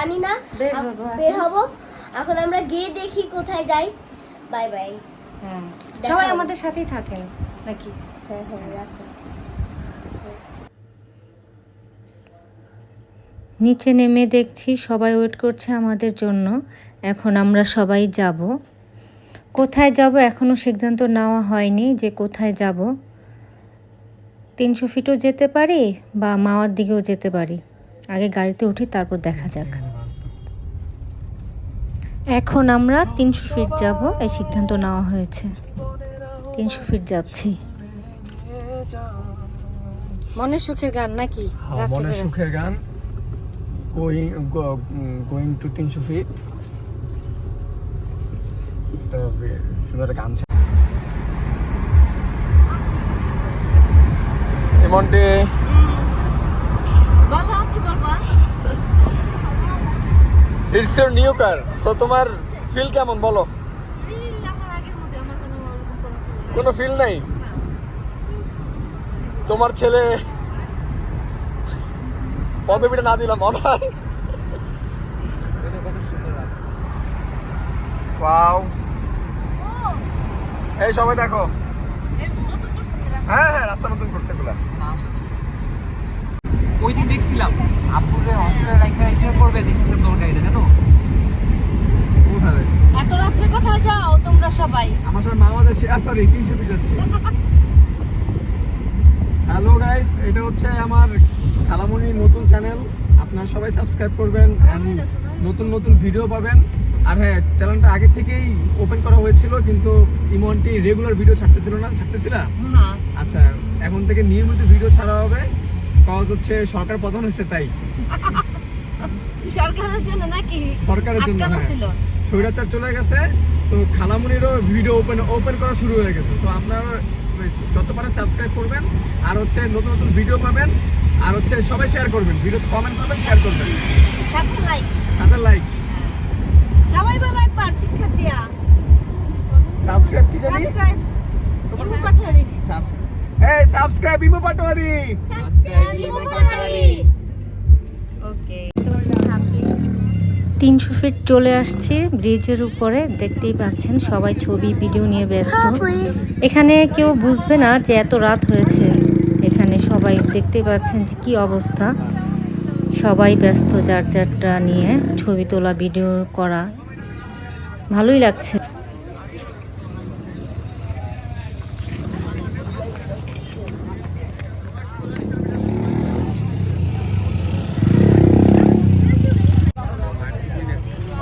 জানি না। বের হব এখন। আমরা গিয়ে দেখি কোথায় যাই। Bye bye. হুম সবাই আমাদের সাথেই থাকেন নাকি? হ্যাঁ হ্যাঁ রাখো। নিচে নেমে দেখছি সবাই ওয়েট করছে আমাদের জন্য। এখন আমরা সবাই যাব। কোথায় যাব এখনও সিদ্ধান্ত নেওয়া হয়নি যে কোথায় যাব। তিনশো ফিটও যেতে পারি বা মাওয়ার দিকেও যেতে পারি। আগে গাড়িতে উঠি তারপর দেখা যাক। এখন আমরা তিনশো ফিট যাব এই সিদ্ধান্ত নেওয়া হয়েছে। তিনশো ফিট যাচ্ছি। মনের সুখের গান নাকি? হ্যাঁ, রাত্রিবেলা। সুখের গান। গোয়িং গোয়িং টু তিনশো ফিট। গান এমনটি it's your new car so তোমার ফিল কেমন? বলো। কোনো। ফিল নাই। তোমার ছেলে পদবিটা না দিলাম মনে হয় ওয়াও এই সবাই দেখো? হ্যাঁ হ্যাঁ রাস্তা নতুন করছে এগুলা। ওই দিন দেখছিলাম। আপুরে হসপিটাল রাইখা এক্সরে করবে দেখছিলাম তোমার গাড়িটা জানো? এত রাত্রে কোথায় যাও তোমরা সবাই? আমার সবাই মামা যাচ্ছে সরি তিনশো ফিট যাচ্ছি। হ্যালো গাইস এটা হচ্ছে আমার খালামণির নতুন চ্যানেল আপনারা সবাই সাবস্ক্রাইব করবেন নতুন নতুন ভিডিও পাবেন। আর হ্যাঁ চ্যানেলটা আগে থেকেই ওপেন করা হয়েছিল কিন্তু ইমনটি রেগুলার ভিডিও ছাড়তেছিল না ছাড়তেছিল? না। আচ্ছা এখন থেকে নিয়মিত ভিডিও ছাড়া হবে। কজ হচ্ছে সরকার প্রধান হয়েছে তাই। সরকারের জন্য নাকি? সরকারের জন্য হ্যাঁ। স্বৈরাচার চলে গেছে তো খালামুনিরও ভিডিও ওপেন ওপেন করা শুরু হয়ে গেছে। সো আপনারা যত পারেন সাবস্ক্রাইব করবেন আর হচ্ছে নতুন নতুন ভিডিও পাবেন আর হচ্ছে সবাই শেয়ার করবেন। ভিডিও কমেন্ট করবেন শেয়ার করবেন। সাথে লাইক সাথে লাইক সবাই বলো একবার চিৎকার দিয়া। সাবস্ক্রাইব কি জানি? পাটারি সাবস্ক্রাইব সাবস্ক্রাইব ইমো পাটারি ওকে তিনশো ফিট চলে আসছি ব্রিজের উপরে। দেখতেই পাচ্ছেন সবাই ছবি ভিডিও নিয়ে ব্যস্ত। এখানে কেউ বুঝবে না যে এত রাত হয়েছে। এখানে সবাই দেখতেই পাচ্ছেন যে কি অবস্থা। সবাই ব্যস্ত যার যারটা নিয়ে ছবি তোলা ভিডিও করা। ভালোই লাগছে।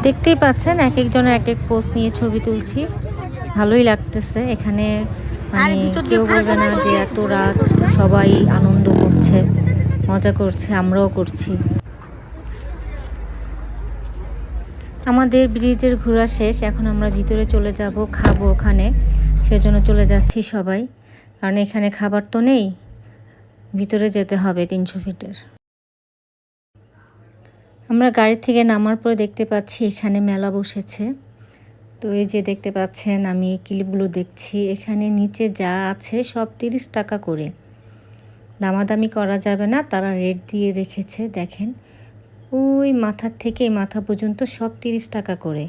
দেখতেই পাচ্ছেন এক একজনের এক এক পোস্ট নিয়ে ছবি তুলছি। ভালোই লাগতেছে এখানে মানে কেউ বলবে না যে এত রাত সবাই আনন্দ করছে মজা করছে আমরাও করছি। আমাদের ব্রিজের ঘোরা শেষ এখন আমরা ভিতরে চলে যাব খাব ওখানে। সেজন্য চলে যাচ্ছি সবাই কারণ এখানে খাবার তো নেই। ভিতরে যেতে হবে তিনশো ফিটের। আমরা গাড়ি থেকে নামার পরে দেখতে পাচ্ছি এখানে মেলা বসেছে। তো এই যে দেখতে পাচ্ছেন, আমি ক্লিপগুলো দেখছি। এখানে নিচে যা আছে সব তিরিশ টাকা করে। দামাদামি করা যাবে না, তারা রেট দিয়ে রেখেছে, দেখেন। ওই মাথার থেকে মাথা পর্যন্ত সব তিরিশ টাকা করে।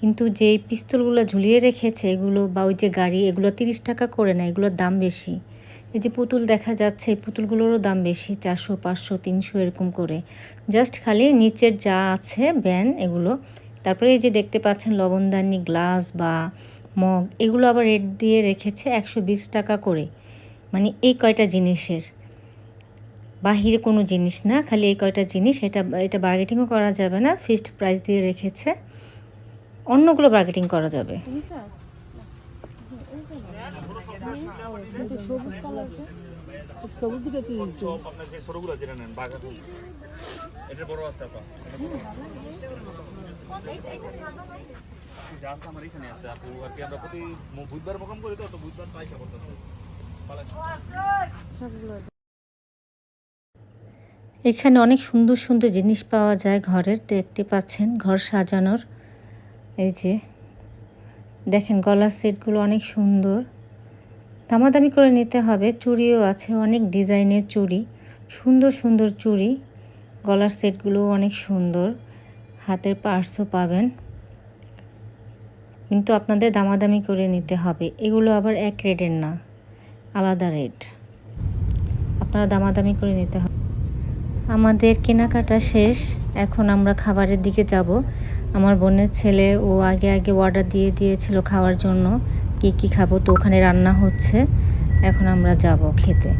কিন্তু যে পিস্তলগুলো ঝুলিয়ে রেখেছে, এগুলো বা ওই যে গাড়ি, এগুলো তিরিশ টাকা করে না, এগুলোর দাম বেশি। এই যে পুতুল দেখা যাচ্ছে পুতুলগুলোরও দাম বেশি, চারশো, পাঁচশো, তিনশো এরকম করে। জাস্ট খালি নিচের যা আছে, ব্যান এগুলো, তারপরে এই যে দেখতে পাচ্ছেন লবণদানি গ্লাস বা মগ, এগুলো আবার রেট দিয়ে রেখেছে একশো বিশ টাকা করে। মানে এই কয়টা জিনিসের? বাহিরে কোনো জিনিস না, খালি এই কয়টা জিনিস, এটা এটা বার্গেটিংও করা যাবে না ফিক্সড প্রাইস দিয়ে রেখেছে। অন্যগুলো বার্গেটিং করা যাবে। এখানে আছে আপু আর কি প্রোগ্রাম করি তো তো বুধবার পাইসা করতেছে এখানে অনেক সুন্দর সুন্দর জিনিস পাওয়া যায় ঘরের, দেখতে পাচ্ছেন ঘর সাজানোর। এই যে, দেখেন গলার সেটগুলো অনেক সুন্দর। দামাদামি করে নিতে হবে। চুড়িও আছে, অনেক ডিজাইনের চুড়ি। সুন্দর সুন্দর চুড়ি। গলার সেটগুলো অনেক সুন্দর। হাতের পার্সও পাবেন। কিন্তু আপনাদের দামাদামি করে নিতে হবে। এগুলো আবার এক রেটের না, আলাদা রেট। আপনারা দামাদামি করে নিতে হবে। আমাদের কেনাকাটা শেষ। এখন আমরা খাবারের দিকে যাব। আমার বোনের ছেলে ও আগে আগে অর্ডার দিয়ে দিয়েছিল খাওয়ার জন্য। কি কি খাব তো ওখানে রান্না হচ্ছে। এখন আমরা যাব খেতে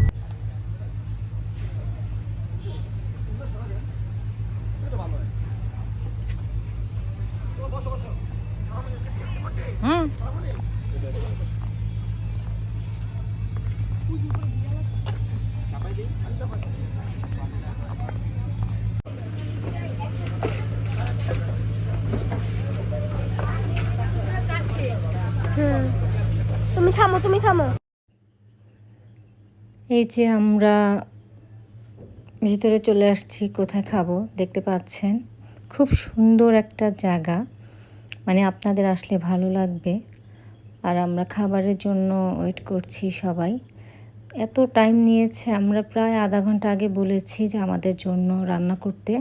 হুম হুম তুমি তুমি থামো। এই যে আমরা ভিতরে চলে আসছি, কোথায় খাব দেখতে পাচ্ছেন? খুব সুন্দর একটা জায়গা মানে আপনাদের আসলে ভালো লাগবে। আর আমরা খাবারের জন্য ওয়েট করছি সবাই। এত টাইম নিয়েছে, আমরা প্রায় আধা ঘণ্টা আগে বলেছি যে আমাদের জন্য রান্না করতে।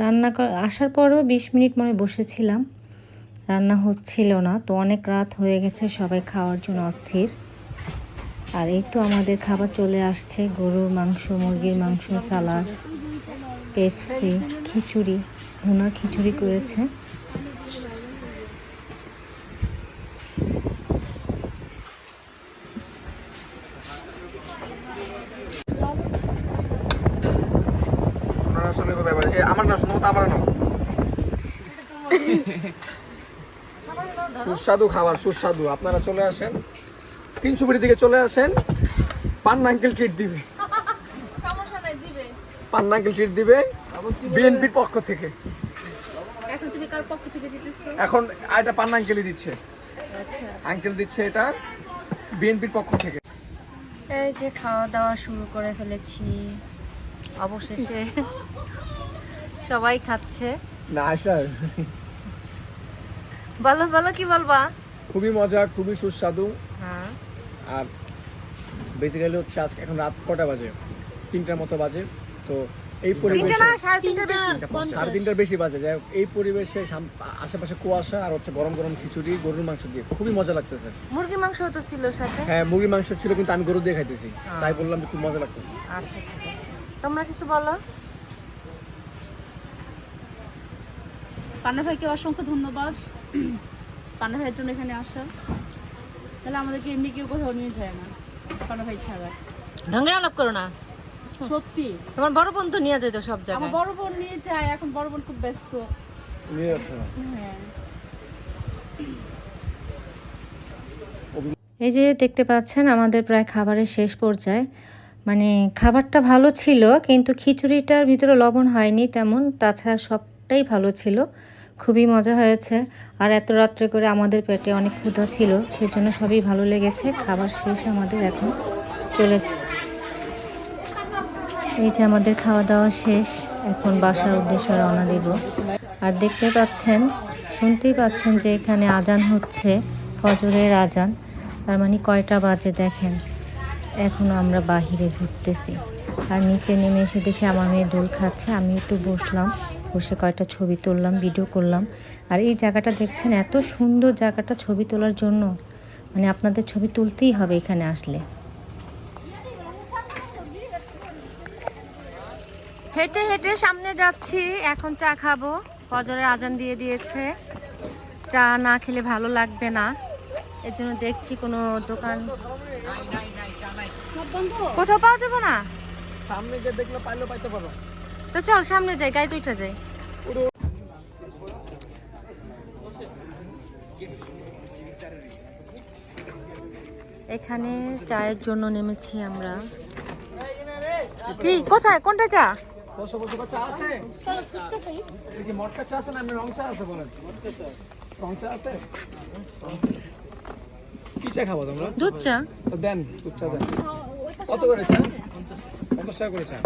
রান্না আসার পরেও বিশ মিনিট মনে বসেছিলাম। রান্না হচ্ছিল না তো অনেক রাত হয়ে গেছে সবাই খাওয়ার জন্য অস্থির। আর এই তো আমাদের খাবার চলে আসছে গরুর মাংস মুরগির মাংস সালাদ পেপসি খিচুড়ি। ভুনা খিচুড়ি করেছে। আমার না শুধু আমার না সুস্বাদু খাবার সুস্বাদু। আপনারা চলে আসেন। তিনশুপুরি দিকে চলে আসেন। পান্না আঙ্কেল ট্রিট দিবে। পান্না আঙ্কেল ট্রিট দিবে বিএনপির পক্ষ থেকে। এখন এটা পান্না আঙ্কেলই দিচ্ছে। আঙ্কেল দিচ্ছে এটা বিএনপির পক্ষ থেকে। এই যে খাওয়া দাওয়া শুরু করে ফেলেছি। অবশেষে সবাই খাচ্ছে। না আশা বলো বলো কি বলবা? খুবই মজা খুবই সুস্বাদু। হ্যাঁ। আর বেসিক্যালি হচ্ছে আজকে এখন রাত কটা বাজে? তিনটার মতো বাজে। তো এই পরিবেশে সাড়ে তিনটার বেশি। বাজে। যাই হোক, এই পরিবেশে আশেপাশে কুয়াশা আর হচ্ছে গরম গরম খিচুড়ি গরুর মাংস দিয়ে। খুবই মজা লাগতেছে। মুরগির মাংস তো ছিল সাথে? হ্যাঁ মুরগির মাংস ছিল কিন্তু আমি গরু দিয়ে খাইতেছি। তাই বললাম যে খুব মজা লাগতেছে। আচ্ছা ঠিক আছে। তোমরা কিছু বলো? পান্না ভাইকে অসংখ্য ধন্যবাদ। পান্না ভাইয়ের জন্য এখানে আসা। তাহলে আমাদেরকে এমনি কেউ কোথাও নিয়ে যায় না পান্না ভাই ছাড়া। ঢঙ্গের আলাপ করো না। সত্যি। তোমার বড় বোন তো নিয়ে যেত সব জায়গায়। আমার বড় বোন নিয়ে যায় এখন বড় বোন খুব ব্যস্ত। হ্যাঁ। এই যে দেখতে পাচ্ছেন আমাদের প্রায় খাবারের শেষ পর্যায়ে। মানে খাবারটা ভালো ছিল কিন্তু খিচুড়িটার ভিতরে লবণ হয়নি তেমন তাছাড়া সবটাই ভালো ছিল। খুবই মজা হয়েছে। আর এত রাত্রে করে আমাদের পেটে অনেক ক্ষুধা ছিল, সেজন্য সবই ভালো লেগেছে। খাবার শেষ আমাদের এখন চলে এই যে আমাদের খাওয়া দাওয়া শেষ, এখন বাসার উদ্দেশ্যে রওনা দিব। আর দেখতে পাচ্ছেন, শুনতেই পাচ্ছেন যে এখানে আজান হচ্ছে, ফজরের আজান। তার মানে কয়টা বাজে দেখেন এখনও আমরা বাহিরে ঘুরতেছি। আর নিচে নেমে এসে দেখে আমার মেয়ে দোল খাচ্ছে, আমি একটু বসলাম। বসে কয়েকটা ছবি তুললাম ভিডিও করলাম। আর এই জায়গাটা দেখছেন, এত সুন্দর জায়গাটা ছবি তোলার জন্য। মানে আপনাদের ছবি তুলতেই হবে এখানে আসলে। হেঁটে হেঁটে সামনে যাচ্ছি, এখন চা খাব। ফজরের আজান দিয়ে দিয়েছে। চা না খেলে ভালো লাগবে না। এর জন্য দেখছি কোনো দোকান। কোথাও পাওয়া যাবে না? সামনে গিয়ে দেখলে পাইলে পাইতে পারো। তো চল, সামনে যাই গাড়ি দুইটা যাই। এখানে চায়ের জন্য নেমেছি আমরা। কি, কোথায়? কোনটা চা? চা দুধ চা? দেন দুধ চা দেন। কত করে চা? পঞ্চাশ টাকা করে চা।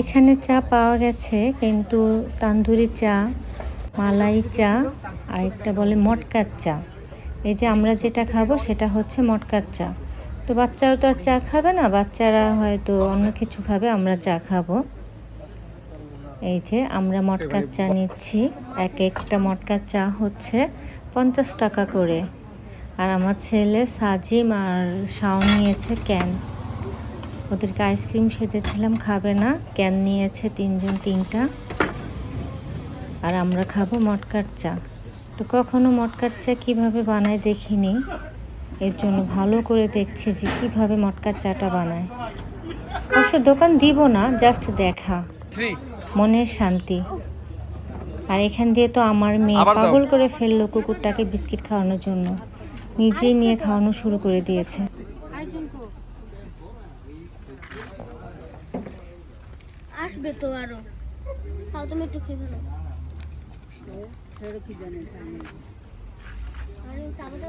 এখানে চা পাওয়া গেছে, কিন্তু তান্দুরি চা, মালাই চা, আর একটা বলে মটকার চা। এই যে আমরা যেটা খাব সেটা হচ্ছে মটকার চা। তো বাচ্চারা তো আর চা খাবে না, বাচ্চারা হয়তো অন্য কিছু খাবে, আমরা চা খাব। এই যে আমরা মটকার চা নিচ্ছি, এক একটা মটকার চা হচ্ছে পঞ্চাশ টাকা করে। আর আমার ছেলে সাজিম আর শাওন নিয়েছে ক্যান। ওদেরকে আইসক্রিম সেধেছিলাম খাবে না। ক্যান নিয়েছে তিনজন তিনটা। আর আমরা খাব মটকার চা। তো কখনো মটকার চা কীভাবে বানায় দেখিনি। এর জন্য ভালো করে দেখছি যে কীভাবে মটকার চাটা বানায়। অবশ্য দোকান দিব না জাস্ট দেখা। মনের শান্তি। আর এখান দিয়ে তো আমার মেয়ে পাগল করে ফেলল কুকুরটাকে বিস্কিট খাওয়ানোর জন্য। নিজেই নিয়ে খাওয়ানো শুরু করে দিয়েছে। আসবে তো আরও। খাও তুমি একটু খেয়ে ফেলো। চাপাতে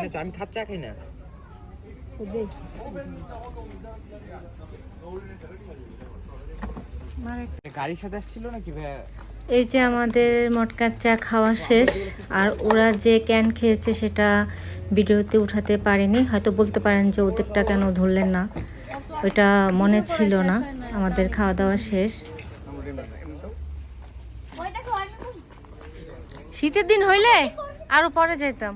হচ্ছে আমি খাচ্চা খাই না। গাড়ির সাথে আসছিল নাকি? ভাইয়া এই যে আমাদের মটকার চা খাওয়া শেষ আর ওরা যে ক্যান খেয়েছে সেটা ভিডিওতে উঠাতে পারেনি। হয়তো বলতে পারেন যে ওদেরটা কেন ধরলেন না। ওইটা মনে ছিল না। আমাদের খাওয়া দাওয়া শেষ। শীতের দিন হইলে আরও পরে যেতাম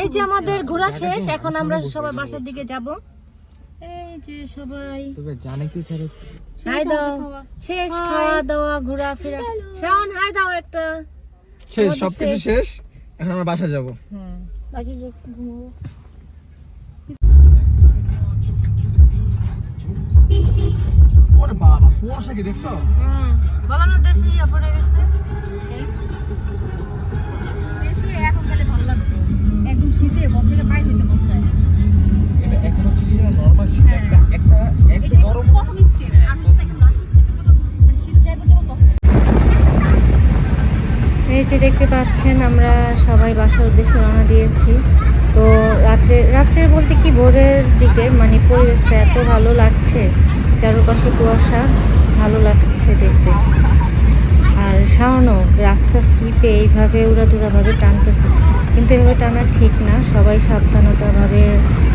এই যে আমাদের ঘোরা শেষ এখন আমরা সবাই বাসার দিকে যাব। যে সবাই। তবে জানে কি স্যার হাই দাও। শেষ খাওয়া দাওয়া ঘোরাফেরা। শাওন হাই দাও একটা। শেষ সব কিছু শেষ। শেষ? এখন আমরা বাসা যাব। হুম বাকি যে ঘুমোবো। ওরে বাবা কুয়াশা কি দেখছ? হুম বাগানোর দেশে ইয়া পড়ে গেছে। সেই দেশে এখন গেলে ভালো লাগতো। একদম শীতে ঘর থেকে বাইরে হইতে মন চায় এই যে দেখতে পাচ্ছেন, আমরা সবাই বাসার উদ্দেশ্যে রওনা দিয়েছি। তো রাত্রে রাত্রে বলতে কি, ভোরের দিকে মানে পরিবেশটা এত ভালো লাগছে, চারপাশে কুয়াশা, ভালো লাগছে দেখতে। আর শাওনও রাস্তা ফিপে এইভাবে উড়াদুরাভাবে টানতেছে। কিন্তু এভাবে টানা ঠিক না, সবাই সাবধানতাভাবে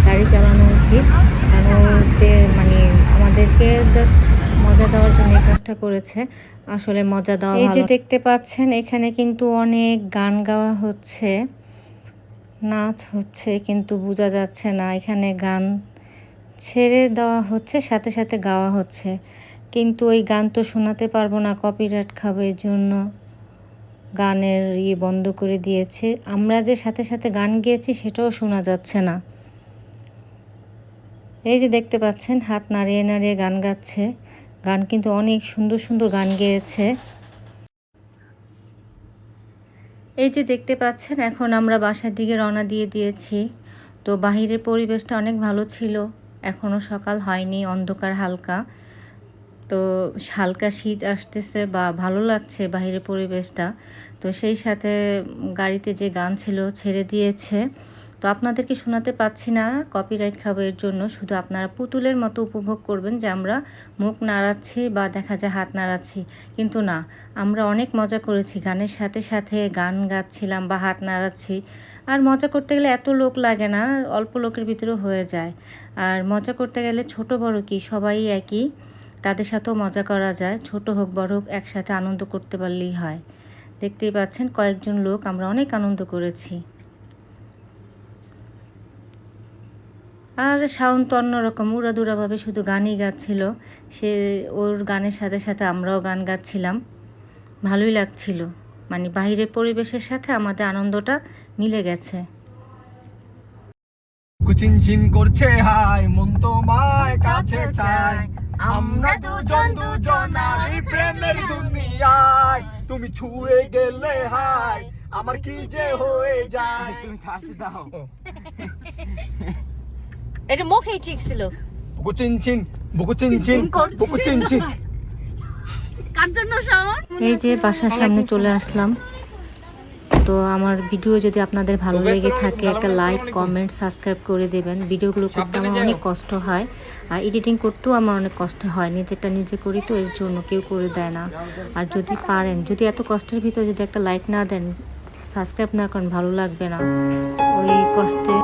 গাড়ি চালানো উচিত। কারণ ওতে মানে আমাদেরকে জাস্ট মজা দেওয়ার জন্য এই কাজটা করেছে। আসলে মজা দেওয়া এই যে দেখতে পাচ্ছেন এখানে কিন্তু অনেক গান গাওয়া হচ্ছে নাচ হচ্ছে কিন্তু বোঝা যাচ্ছে না। এখানে গান ছেড়ে দেওয়া হচ্ছে সাথে সাথে গাওয়া হচ্ছে। কিন্তু ওই গান তো শোনাতে পারব না কপিরাইট খাবে এর জন্য গানের ইয়ে বন্ধ করে দিয়েছে। আমরা যে সাথে সাথে গান গেয়েছি সেটাও শোনা যাচ্ছে না। এই যে দেখতে পাচ্ছেন, হাত নাড়িয়ে নাড়িয়ে গান গাচ্ছে। গান কিন্তু অনেক সুন্দর সুন্দর গান গেয়েছে। এই যে দেখতে পাচ্ছেন, এখন আমরা বাসার দিকে রওনা দিয়ে দিয়েছি। তো বাহিরের পরিবেশটা অনেক ভালো ছিল। এখনও সকাল হয়নি, অন্ধকার হালকা। তো হালকা শীত আসতেছে বা ভালো লাগছে বাহিরের পরিবেশটা। তো সেই সাথে গাড়িতে যে গান ছিল ছেড়ে দিয়েছে। তো আপনাদেরকে শোনাতে পাচ্ছি না কপিরাইট খাব এর জন্য। শুধু আপনারা পুতুলের মতো উপভোগ করবেন যে আমরা মুখ নাড়াচ্ছি বা দেখা যায় হাত নাড়াচ্ছি। কিন্তু না, আমরা অনেক মজা করেছি। গানের সাথে সাথে গান গাচ্ছিলাম বা হাত নাড়াচ্ছি। আর মজা করতে গেলে এত লোক লাগে না, অল্প লোকের ভিতরেও হয়ে যায়। আর মজা করতে গেলে ছোট বড় কি, সবাই একই। তাদের সাথেও মজা করা যায়, ছোট হোক, বড় হোক, একসাথে আনন্দ করতে পারলেই হয়। দেখতেই পাচ্ছেন কয়েকজন লোক, আমরা অনেক আনন্দ করেছি। আর সাউন্ড তো অন্যরকম উড়াদুরাভাবে শুধু গানই গাচ্ছিল। সে ওর গানের সাথে সাথে আমরাও গান গাচ্ছিলাম। ভালোই লাগছিল। মানে বাইরের পরিবেশের সাথে আমাদের আনন্দটা মিলে গেছে। কুচিন চিন করছে হাই মন তোমায় কাছে চায়। আমরা দুজন দুজনারই প্রেমের দুনিয়ায়। তুমি ছুঁয়ে গেলে হাই আমার কি যে হয়ে যায়। তুমি শ্বাস দাও। এটা মুখেই ঠিক ছিল। বুকু চিন চিন বুকু চিন চিন বুকু চিন চিন। কার জন্য শাওন? এই যে বাসার সামনে চলে আসলাম। তো আমার ভিডিও যদি আপনাদের ভালো লেগে থাকে একটা লাইক কমেন্ট সাবস্ক্রাইব করে দেবেন। ভিডিওগুলো করতে আমার অনেক কষ্ট হয়। আর এডিটিং করতেও আমার অনেক কষ্ট হয়। নিজেরটা নিজে করি তো এর জন্য কেউ করে দেয় না। আর যদি পারেন যদি এত কষ্টের ভিতরে যদি একটা লাইক না দেন সাবস্ক্রাইব না করেন ভালো লাগবে না। ওই কষ্টে